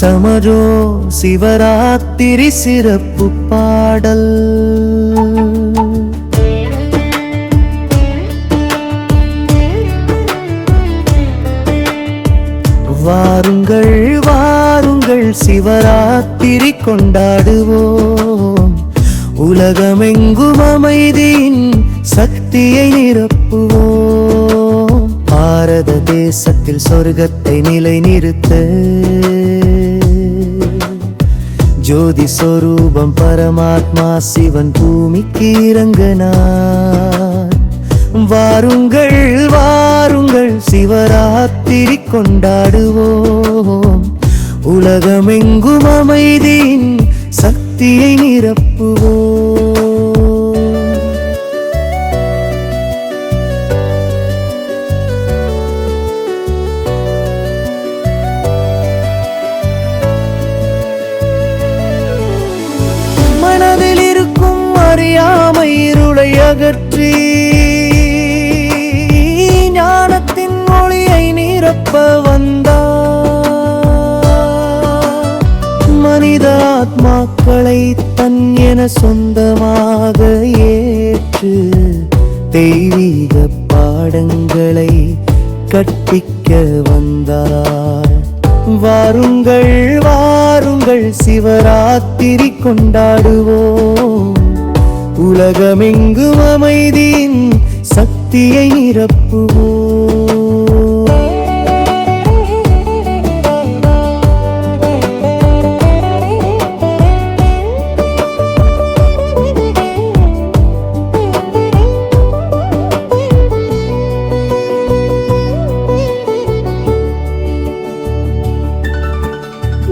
சமரோ சிவராத்திரி சிறப்பு பாடல். வாருங்கள் வாருங்கள் சிவராத்திரி கொண்டாடுவோம். உலகமெங்கும் அமைதியின் சக்தியை நிரப்புவோம். பாரத தேசத்தில் சொர்க்கத்தை நிலை நிலைநிறுத்த ஜோதி சொரூபம் பரமாத்மா சிவன் பூமிக்கு இறங்கினார் வாருங்கள் வாருங்கள் சிவராத்திரி கொண்டாடுவோம் உலகமெங்கும் அமைதியின் சக்தியை நிரப்புவோம் அகற்றி ஞானத்தின் மொழியை நிரப்ப வந்தா. மனித ஆத்மாக்களை தன் என சொந்தமாக ஏற்று தெய்வீக பாடங்களை கற்பிக்க வந்தார். வாருங்கள் வாருங்கள் சிவராத்திரி கொண்டாடுவோம். உலகமெங்கும் அமைதியின் சக்தியை நிரப்புவோம்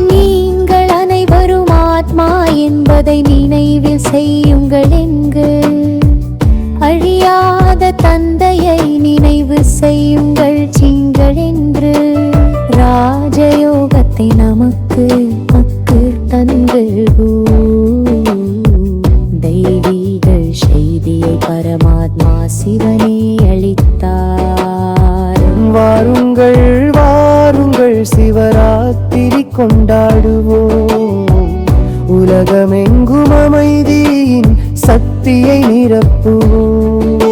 நீங்கள் அனைவரும் ஆத்மா என்பதை செய்யுங்கள் எங்கு அழியாத தந்தையை நினைவு செய்யுங்கள் சிங்கள் என்று ராஜயோகத்தை நமக்கு மக்கு தந்து தெய்வீக செய்தியை பரமாத்மா சிவனே அளித்தார். வாருங்கள் வாருங்கள் சிவராத்திரி கொண்டாடுவோம். உலகமெங்கும் அமைதியின் சக்தியை நிரப்புவோம்.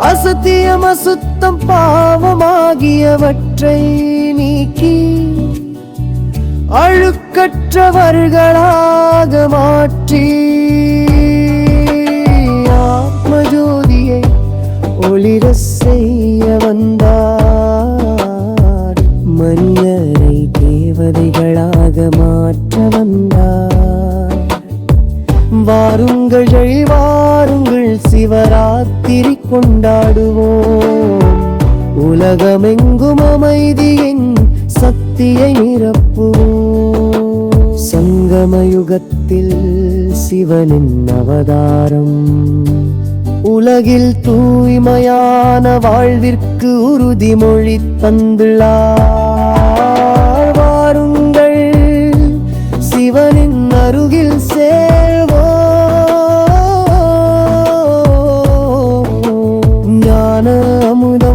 அசத்தியம் அசுத்தம் பாவமாகியவற்றை நீக்கி அழுக்கற்றவர்களாக மாற்றி தேவதைகளாக மாற்ற வந்தார். வாருங்கள் வாருங்கள் சிவராத்திரி கொண்டாடுவோம். உலகமெங்கும் அமைதியின் சக்தியை நிரப்புவோம். சங்கமயுகத்தில் சிவனின் அவதாரம். உலகில் தூய்மையான வாழ்விற்கு உறுதிமொழி தந்துள்ளார். சிவனின் அருகில் சேர்வோம் ஞான அமுத